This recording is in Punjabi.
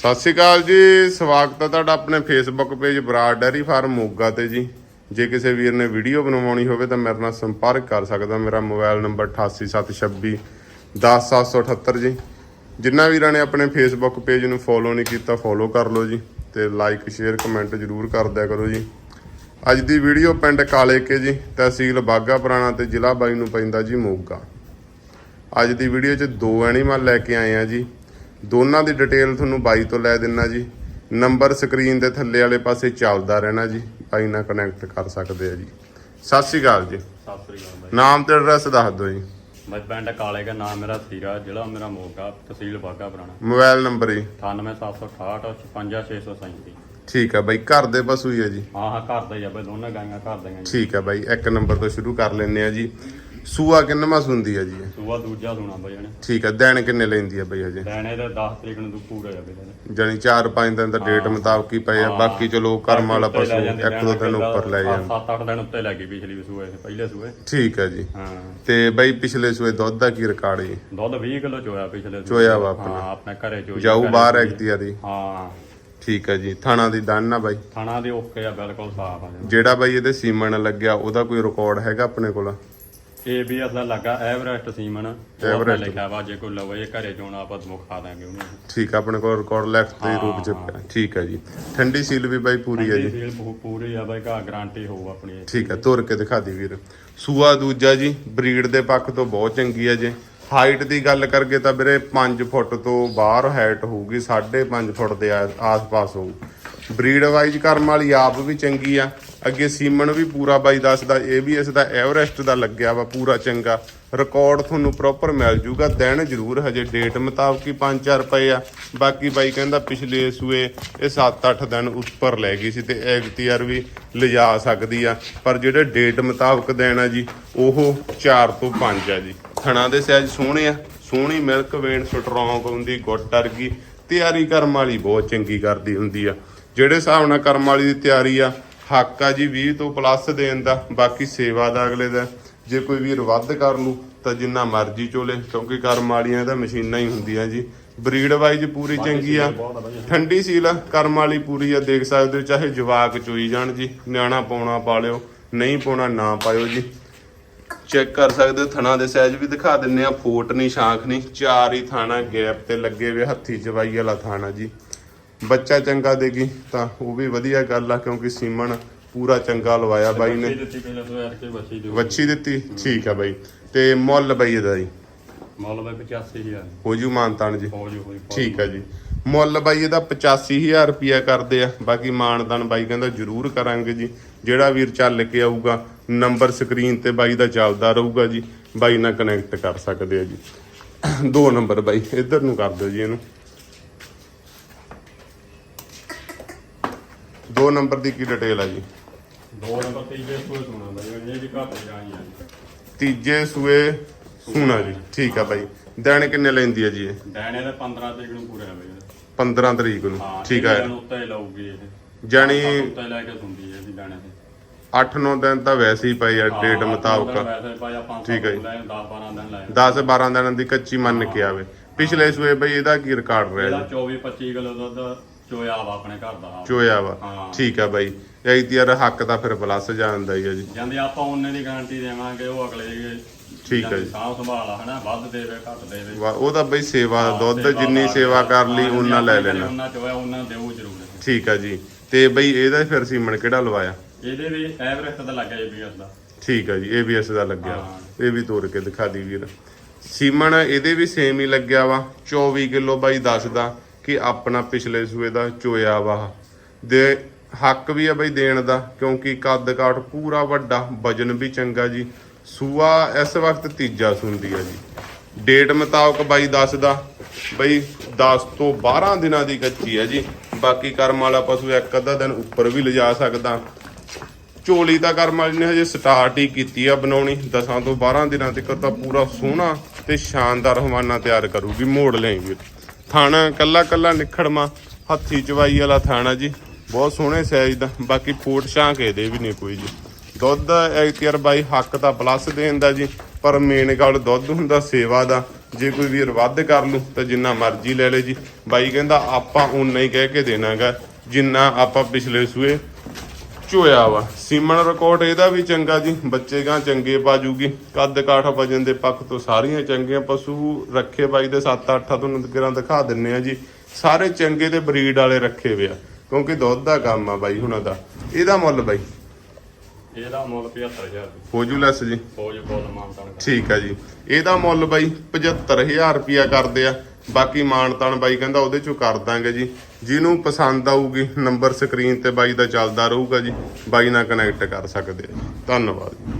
ਸਤਿ ਸ਼੍ਰੀ ਅਕਾਲ ਜੀ, ਸਵਾਗਤ ਹੈ ਤੁਹਾਡਾ ਆਪਣੇ Facebook page Brar dairy farm Moga ਤੇ ਜੀ। ਜੇ ਕਿਸੇ ਵੀਰ ਨੇ ਵੀਡੀਓ ਬਣਵਾਉਣੀ ਹੋਵੇ ਤਾਂ ਮੇਰੇ ਨਾਲ ਸੰਪਰਕ ਕਰ ਸਕਦਾ, ਮੇਰਾ ਮੋਬਾਈਲ ਨੰਬਰ 8876 10778 ਜੀ। ਜਿਨ੍ਹਾਂ ਵੀਰਾਂ ਨੇ ਆਪਣੇ ਫੇਸਬੁੱਕ ਪੇਜ ਨੂੰ ਫੋਲੋ ਨਹੀਂ ਕੀਤਾ ਫੋਲੋ ਕਰ ਲਓ ਜੀ ਤੇ ਲਾਈਕ ਸ਼ੇਅਰ ਕਮੈਂਟ ਜਰੂਰ ਕਰ ਦਿਆ ਕਰੋ ਜੀ। ਅੱਜ ਦੀ ਵੀਡੀਓ ਪਿੰਡ ਕਾਲੇ ਕੇ ਜੀ, ਤਹਿਸੀਲ ਬਾਗਾ ਪੁਰਾਣਾ ਤੇ ਜ਼ਿਲ੍ਹਾ ਬਾਈ ਨੂੰ ਪੈਂਦਾ ਜੀ ਮੋਗਾ। ਅੱਜ ਦੀ ਵੀਡੀਓ 'ਚ ਦੋ ਐਨੀਮਲ ਲੈ ਕੇ ਆਏ ਆ ਜੀ। ਦੋਨਾਂ ਦੀ ਡਿਟੇਲ ਤੁਹਾਨੂੰ ਬਾਈ ਤੋਂ ਲੈ ਦਿੰਨਾ ਜੀ। ਨੰਬਰ ਸਕਰੀਨ ਦੇ ਥੱਲੇ ਵਾਲੇ ਪਾਸੇ ਚੱਲਦਾ ਰਹਿਣਾ ਜੀ। ਬਾਈ ਨਾਲ ਕਨੈਕਟ ਕਰ ਸਕਦੇ ਆ ਜੀ। ਸਤਿ ਸ਼੍ਰੀ ਅਕਾਲ ਜੀ। ਸਤਿ ਸ੍ਰੀ ਅਕਾਲ ਬਾਈ। ਨਾਮ ਤੇ ਐਡਰੈਸ ਦੱਸ ਦਿਓ ਜੀ। ਮੈਂ ਪਿੰਡ ਕਾਲੇ ਦਾ ਨਾਮ ਮੇਰਾ ਸੀਰਾ ਜ਼ਿਲ੍ਹਾ ਮੇਰਾ ਮੋਗਾ ਤਹਿਸੀਲ ਬਾਗਾ ਪੁਰਾਣਾ। ਮੋਬਾਈਲ ਨੰਬਰ ਜੀ। 98768 55637 ਠੀਕ ਹੈ ਬਾਈ ਘਰ ਦੇ ਪਸ਼ੂ ਹੀ ਹੈ ਜੀ। ਹਾਂ ਹਾਂ ਘਰ ਦਾ ਹੀ ਆ ਬਈ ਦੋਨੇ ਗਾਈਆਂ ਘਰ ਦੀਆਂ ਜੀ। ਠੀਕ ਹੈ ਬਾਈ ਇੱਕ ਨੰਬਰ ਤੋਂ ਸ਼ੁਰੂ ਕਰ ਲੈਂਦੇ ਆ ਜੀ। ਸੂਆ ਕਿੰਨਵਾਂ ਸੁੰਦੀ ਹੈ ਜੀ ਇਹ? ਸੂਆ ਦੂਜਾ ਸੁਣਾ ਬਈ ਇਹਨੇ ਠੀਕ ਹੈ ਦਿਨ ਕਿੰਨੇ ਲੈਂਦੀ ਹੈ ਬਾਈ ਹਜੇ? ਲੈਣੇ ਤੇ 10 ਤਰੀਕ ਨੂੰ ਤੂੰ ਪੂਰਾ ਜਾਵੇ ਇਹਨੇ ਜਾਨੀ 4-5 ਦਿਨ ਦਾ ਡੇਟ ਮੁਤਾਬਕ ਹੀ ਪਏ ਆ ਬਾਕੀ ਚਲੋ ਕਰਮ ਵਾਲਾ ਪਸ਼ੂ ਲੈ ਜਾਂਦੇ ਇੱਕ ਦੋ ਦਿਨ ਉੱਪਰ ਲੈ ਜਾਣ 7-8 ਦਿਨ ਉੱਤੇ ਲੱਗੀ ਪਿਛਲੀ ਸੂਏ ਪਹਿਲੇ ਸੂਏ। ਠੀਕ ਹੈ ਜੀ। ਹਾਂ। ਤੇ ਬਾਈ ਪਿਛਲੇ ਸੂਏ ਦੁੱਧ ਦਾ ਕੀ ਰਿਕਾਰਡ ਜੀ? ਦੁੱਧ 20 ਕਿਲੋ ਚੋਇਆ ਪਿਛਲੇ ਸੂਏ। ਚੋਇਆ ਵਾ ਆਪਣਾ। ਹਾਂ ਆਪਣੇ ਘਰੇ ਚੋਈ ਜਾਊ ਬਾਹਰ। ਐਕਤੀਆ ਦੀ। ਹਾਂ। ਠੀਕ ਹੈ ਜੀ ਥਾਣਾ ਦੀ ਦੰਨ ਨਾ ਬਾਈ। ਥਾਣਾ ਦੇ ਓਕੇ ਆ ਬਿਲਕੁਲ ਸਾਫ਼ ਆ ਜਿਹੜਾ ਬਾਈ ਇਹਦੇ ਸੀਮਨ ਲੱਗਿਆ ਉਹਦਾ ਕੋਈ ਰਿਕਾਰਡ ਹੈਗਾ ਆਪਣੇ ਕੋਲ? ਵੀ ਅਸਲਾ ਲੱਗਾ ਐਵਰੈਸਟ ਸੀਮਨ ਐਵਰੈਸਟ। ਲਿਖਿਆ ਵਾ ਜੇ ਕੋਈ ਲਵੇ ਘਰੇ ਚੋਣਾ ਆਪਾਂ ਮੁਖਾ ਦਾਂਗੇ ਉਹਨੂੰ। ਠੀਕ ਆ, ਆਪਣੇ ਕੋਲ ਰਿਕਾਰਡ ਲੈਫਟ ਦੇ ਰੂਪ ਚ ਪਿਆ। ਠੀਕ ਹੈ ਜੀ। ਠੰਡੀ ਸੀਲ ਵੀ ਬਾਈ ਪੂਰੀ ਹੈ ਜੀ। ਸੀਲ ਪੂ- ਪੂਰੀ ਆ ਬਾਈ ਘਰ ਗਾਰੰਟੀ ਹੋਊ ਆਪਣੀ। ਠੀਕ ਹੈ ਤੁਰ ਕੇ ਦਿਖਾ ਦੀ ਵੀਰ। ਸੂਆ ਦੂਜਾ ਜੀ ਬਰੀਡ ਦੇ ਪੱਖ ਤੋਂ ਬਹੁਤ ਚੰਗੀ ਹੈ ਜੀ। ਹਾਈਟ ਦੀ ਗੱਲ ਕਰਗੇ ਤਾਂ ਵੀਰੇ 5 ਫੁੱਟ ਤੋਂ ਬਾਹਰ ਹਾਈਟ ਹੋਊਗੀ 5.5 ਫੁੱਟ ਦੇ ਆ- ਆਸ-ਪਾਸ ਹੋਊ। ਬਰੀਡ ਵਾਈਜ਼ ਕਰਮ ਵਾਲੀ ਆਪ ਵੀ ਚੰਗੀ ਆ। ਅੱਗੇ ਸੀਮਨ ਵੀ ਪੂਰਾ ਬਾਈ ਦੱਸਦਾ, ਇਹ ਵੀ ਇਸ ਦਾ ਐਵਰੈਸਟ ਦਾ ਲੱਗਿਆ ਵਾ ਪੂਰਾ ਚੰਗਾ। ਰਿਕਾਰਡ ਤੁਹਾਨੂੰ ਪ੍ਰੋਪਰ ਮਿਲ ਜੂਗਾ, ਦਿਨ ਜ਼ਰੂਰ ਹਜੇ ਡੇਟ ਮੁਤਾਬਕ ਹੀ 5-4 ਰੁਪਏ ਆ। ਬਾਕੀ ਬਾਈ ਕਹਿੰਦਾ ਪਿਛਲੇ ਸੂਏ ਇਹ 7-8 ਦਿਨ ਉੱਪਰ ਲੈ ਗਈ ਸੀ ਤੇ ਐਗਤੀਆਰ ਵੀ ਲਿਜਾ ਸਕਦੀ ਆ। ਪਰ ਜਿਹੜੇ ਡੇਟ ਮੁਤਾਬਕ ਦਿਨ ਆ ਜੀ, ਉਹ 4 ਤੋਂ 5 ਆ ਜੀ। ਥਣਾ ਦੇ ਸਾਈਜ਼ ਸੋਹਣੇ ਆ, ਸੋਹਣੀ ਮਿਲਕ ਵੇਨ ਸਟਰੋਂਗ ਹੁੰਦੀ, ਗੁੱਟ ਵਰਗੀ ਤਿਆਰੀ ਕਰਨ ਵਾਲੀ ਬਹੁਤ ਚੰਗੀ ਕਰਦੀ ਹੁੰਦੀ ਆ। ਜਿਹੜੇ ਹਿਸਾਬ ਨਾਲ ਕਰਮ ਵਾਲੀ ਦੀ ਤਿਆਰੀ ਆ ਹੱਕ ਆ ਜੀ 20 ਤੋਂ ਪਲੱਸ ਦੇਣ ਦਾ ਬਾਕੀ ਸੇਵਾ ਦਾ ਅਗਲੇ ਦਾ। ਜੇ ਕੋਈ ਵੀਰ ਵੱਧ ਕਰ ਲੂ ਤਾਂ ਜਿੰਨਾ ਮਰਜ਼ੀ ਚੋਲੇ ਕਿਉਂਕਿ ਕਰਮ ਵਾਲੀਆਂ ਤਾਂ ਮਸ਼ੀਨਾਂ ਹੀ ਹੁੰਦੀਆਂ ਜੀ। ਬਰੀਡ ਵਾਈਜ਼ ਪੂਰੀ ਚੰਗੀ ਆ। ਠੰਡੀ ਸੀਲ ਆ, ਕਰਮ ਵਾਲੀ ਪੂਰੀ ਆ ਦੇਖ ਸਕਦੇ ਹੋ ਚਾਹੇ ਜਵਾਕ ਚੋਈ ਜਾਣ ਜੀ ਨਿਆਣਾ ਪਾਉਣਾ ਪਾ ਲਿਓ ਨਹੀਂ ਪਾਉਣਾ ਨਾ ਪਾਇਓ ਜੀ। ਚੈੱਕ ਕਰ ਸਕਦੇ ਹੋ ਥਣਾ ਦੇ ਸਾਈਜ਼ ਵੀ ਦਿਖਾ ਦਿੰਨੇ ਆ ਫੋਟ ਨਹੀਂ ਸ਼ਾਂਖ ਨਹੀਂ ਚਾਰ ਹੀ ਥਾਣਾ ਗੈਪ ਤੇ ਲੱਗੇ ਵੇ ਹੱਥੀ ਚਵਾਈ ਵਾਲਾ ਥਾਣਾ ਜੀ। ਬੱਚਾ ਚੰਗਾ ਦੇਗੀ ਤਾਂ ਉਹ ਵੀ ਵਧੀਆ ਗੱਲ ਆ ਕਿਉਂਕਿ ਸੀਮਨ ਪੂਰਾ ਚੰਗਾ ਲਵਾਇਆ ਬਾਈ ਨੇ। ਬੱਚੀ ਦਿੱਤੀ ਪਹਿਲਾਂ ਸੋ ਯਾਰ ਕੇ ਬੱਚੀ ਦਿਓ ਵੱਛੀ ਦਿੱਤੀ? ਠੀਕ ਆ ਬਾਈ। ਤੇ ਮੁੱਲ ਬਾਈ ਇਹਦਾ ਜੀ? ਮੁੱਲ ਬਾਈ 85000 ਹੋ ਜੂ ਮਾਨਤਾਨ ਜੀ। ਹੋ ਜੋ ਹੋਈ ਠੀਕ ਆ ਜੀ। ਮੁੱਲ ਬਾਈ ਇਹਦਾ 85000 ਰੁਪਿਆ ਕਰਦੇ ਆ। ਬਾਕੀ ਮਾਨਦਾਨ ਬਾਈ ਕਹਿੰਦਾ ਜ਼ਰੂਰ ਕਰਾਂਗੇ ਜੀ। ਜਿਹੜਾ ਵੀਰ ਚੱਲ ਕੇ ਆਊਗਾ ਨੰਬਰ ਸਕਰੀਨ ਤੇ ਬਾਈ ਦਾ ਚੱਲਦਾ ਰਹੂਗਾ ਜੀ। ਬਾਈ ਨਾਲ ਕਨੈਕਟ ਕਰ ਸਕਦੇ ਆ ਜੀ। ਦੋ ਨੰਬਰ ਬਾਈ ਇੱਧਰ ਨੂੰ ਕਰ ਦਿਓ ਜੀ ਇਹਨੂੰ। ਦੋ ਨੰਬਰ ਦੀ ਕੀ ਡਿਟੇਲ ਆ ਜੀ? ਦੋ ਨੰਬਰ ਤੇ ਜੇ ਕੋਈ ਸੁਣਾ ਬਾਈ ਇਹ ਵੀ ਘੱਟ ਜਾਈ ਆ ਤੀਜੇ ਸੂਏ ਸੂਣਾ ਜੀ ਠੀਕ ਆ ਬਾਈ। ਦਿਨ ਕਿੰਨੇ ਲੈਂਦੀ ਆ ਜੀ ਇਹ? ਡੈਣੇ ਦੇ 15 ਤਰੀਕ ਨੂੰ ਪੂਰਾ ਬਾਈ 15 ਤਰੀਕ ਨੂੰ ਹਾਂ ਠੀਕ ਆ। ਉੱਤੇ ਲਾਊਗੀ ਇਹ। ਜਾਣੀ ਉੱਤੇ ਲੈ ਕੇ ਸੁਣਦੀ ਹੈ ਜੀ ਡੈਣੇ ਤੇ 8-9 ਦਿਨ ਤਾਂ ਵੈਸੇ ਹੀ ਪਏ ਆ ਡੇਟ ਹਾਂ, ਮੁਤਾਬਕ। ਠੀਕ ਹੈ ਜੀ। 10 12 ਦਿਨ ਲਾਏ 10-12 ਦਿਨਾਂ ਦੀ ਕੱਚੀ ਮੰਨ ਕੇ ਆਵੇ। ਪਿਛਲੇ ਸੂਏ ਬਈ ਇਹਦਾ ਕੀ ਰਿਕਾਰਡ ਰਿਹਾ ਜੀ? 24 25 ਕਿਲੋ ਦੁੱਧ ਚੋਇਆ ਵਾ ਆਪਣੇ ਘਰ ਦਾ ਚੋਇਆ ਵਾ। ਹਾਂ। ਠੀਕ ਆ ਬਾਈ। ਇਹ ਹੱਕ ਤਾਂ ਫਿਰ ਪਲੱਸ ਜਾਂਦਾ ਹੀ ਆ ਜੀ। ਜਾਂਦੇ ਆਪਾਂ ਉਹਨੇ ਦੀ ਗਾਰੰਟੀ ਦੇਵਾਂਗੇ ਉਹ ਅਗਲੇ ਦੀ ਠੀਕ ਹੈ ਜੀ। ਸਾਹ ਸੰਭਾਲ ਹਨਾ? ਵੱਧ ਦੇਵੇ ਘੱਟ ਦੇਵੇ। ਵਾ- ਉਹ ਤਾਂ ਬਈ ਸੇਵਾ ਦੁੱਧ ਜਿੰਨੀ ਸੇਵਾ ਕਰ ਲਈ ਉਹਨਾਂ ਲੈ ਲੈਣਾ। ਉਹਨਾਂ ਚੋਇਆ ਉਹਨਾਂ ਦੇਊ ਜ਼ਰੂਰ। ਠੀਕ ਆ ਜੀ। ਤੇ ਬਈ ਇਹਦਾ ਫਿਰ ਸੀਮਨ ਕਿਹੜਾ ਲਵਾਇਆ? ਇਹਦੇ ਵੀ ਐਵਰੇਜ ਤਾਂ ਲੱਗਾ ਜੀ ਉਸ ਦਾ। ਠੀਕ ਆ ਜੀ ABS ਦਾ ਲੱਗਿਆ। ਹਾਂ। ਇਹ ਵੀ ਤੋੜ ਕੇ ਦਿਖਾ ਦੀ ਵੀਰ। ਸੀਮਨ ਇਹਦੇ ਵੀ ਸੇਮ ਹੀ ਲੱਗਿਆ ਵਾ। 24 ਕਿਲੋ ਬਾਈ ਦੱਸਦਾ ਕਿ ਆਪਣਾ ਪਿਛਲੇ ਸੂਏ ਦਾ ਚੋਇਆ ਵਾ। ਦੇ ਹੱਕ ਵੀ ਆ ਬਈ ਦੇਣ ਦਾ, ਕਿਉਂਕਿ ਕੱਦ ਕਾਠ ਪੂਰਾ ਵੱਡਾ, ਵਜਨ ਵੀ ਚੰਗਾ ਜੀ। ਸੂਆ ਇਸ ਵਕਤ ਤੀਜਾ ਸੁੰਦੀ ਆ ਜੀ। ਡੇਟ ਮੁਤਾਬਕ ਬਾਈ ਦੱਸਦਾ, ਬਈ 10 ਤੋਂ 12 ਦਿਨਾਂ ਦੀ ਕੱਚੀ ਹੈ ਜੀ। ਬਾਕੀ ਕਰਮ ਵਾਲਾ ਪਸ਼ੂ ਇੱਕ ਅੱਧਾ ਦਿਨ ਉੱਪਰ ਵੀ ਲਿਜਾ ਸਕਦਾ। ਚੋਲੀ ਤਾਂ ਕਰਮ ਵਾਲੀ ਨੇ ਹਜੇ ਸਟਾਰਟ ਹੀ ਕੀਤੀ ਆ ਬਣਾਉਣੀ। 10 ਤੋਂ 12 ਦਿਨਾਂ ਤੱਕ ਤਾਂ ਪੂਰਾ ਸੋਹਣਾ ਤੇ ਸ਼ਾਨਦਾਰ ਹਵਾਨਾ ਤਿਆਰ ਕਰੂਗੀ, ਮੋੜ ਲਈ ਵੀਰ ਥਾਣਾ, ਕੱਲਾ ਕੱਲਾ ਨਿਖੜਮਾ ਹੱਥੀ ਚਵਾਈ ਵਾਲਾ ਥਾਣਾ ਜੀ। ਬਹੁਤ ਸੋਹਣੇ ਸਾਈਜ਼ ਦਾ, ਬਾਕੀ ਫੋਟ ਸ਼ਾਂਕ ਇਹਦੇ ਵੀ ਨਹੀਂ ਕੋਈ ਜੀ। ਦੁੱਧ ਐਕਟੀਅਰ ਬਾਈ ਹੱਕ ਤਾਂ ਪਲੱਸ ਦੇਣ ਦਾ ਜੀ, ਪਰ ਮੇਨ ਗੱਲ ਦੁੱਧ ਹੁੰਦਾ ਸੇਵਾ ਦਾ। ਜੇ ਕੋਈ ਵੀਰ ਵੱਧ ਕਰ ਲੂ, ਤਾਂ ਜਿੰਨਾ ਮਰਜ਼ੀ ਲੈ ਲੈ ਜੀ। ਬਾਈ ਕਹਿੰਦਾ, ਆਪਾਂ ਉਨਾ ਹੀ ਕਹਿ ਕੇ ਦੇਣਾਗਾ, ਜਿੰਨਾ ਆਪਾਂ ਪਿਛਲੇ ਸੂਏ ਚੋਇਆ ਵਾ। ਸੀਮਨ ਰਿਕਾਰਡ ਇਹਦਾ ਵੀ ਚੰਗਾ ਜੀ। ਬੱਚੇ ਗਾਂ ਚੰਗੇ ਪਾਜੂਗੀ। ਕੱਦ ਕਾਠ ਵਜਨ ਦੇ ਪੱਖ ਤੋਂ ਸਾਰੀਆਂ ਚੰਗੀਆਂ ਪਸ਼ੂ ਰੱਖੇ ਬਾਈ ਦੇ 7-8 ਤੁਹਾਨੂੰ ਕਿਰਾਂ ਦਿਖਾ ਦਿੰਨੇ ਆ ਜੀ। ਸਾਰੇ ਚੰਗੇ ਤੇ ਬਰੀਡ ਵਾਲੇ ਰੱਖੇ ਵੇ ਆ। ਕਿਉਂਕਿ ਦੁੱਧ ਦਾ ਕੰਮ ਆ ਬਾਈ ਹੁਣਾਂ ਦਾ। ਇਹਦਾ ਮੁੱਲ ਬਾਈ? ਇਹਦਾ ਮੁੱਲ 75000 ਰੁਪਏ ਹੋਜੂ ਲੈਸ ਜੀ। ਫੌਜ ਬੋਲ ਮਾਨਤਾਨ ਕਰ। ਠੀਕ ਆ ਜੀ। ਇਹਦਾ ਮੁੱਲ ਬਾਈ 75000 ਰੁਪਿਆ ਕਰਦੇ ਆ। ਬਾਕੀ ਮਾਨਤਾਨ ਬਾਈ ਕਹਿੰਦਾ ਉਹਦੇ ਚੋਂ ਕਰ ਦਾਂਗੇ ਜੀ। ਜਿਹਨੂੰ ਪਸੰਦ ਆਊਗੀ ਨੰਬਰ ਸਕਰੀਨ ਤੇ ਬਾਈ ਦਾ ਚੱਲਦਾ ਰਹੂਗਾ ਜੀ। ਬਾਈ ਨਾਲ ਕਨੈਕਟ ਕਰ ਸਕਦੇ ਆ ਧੰਨਵਾਦ।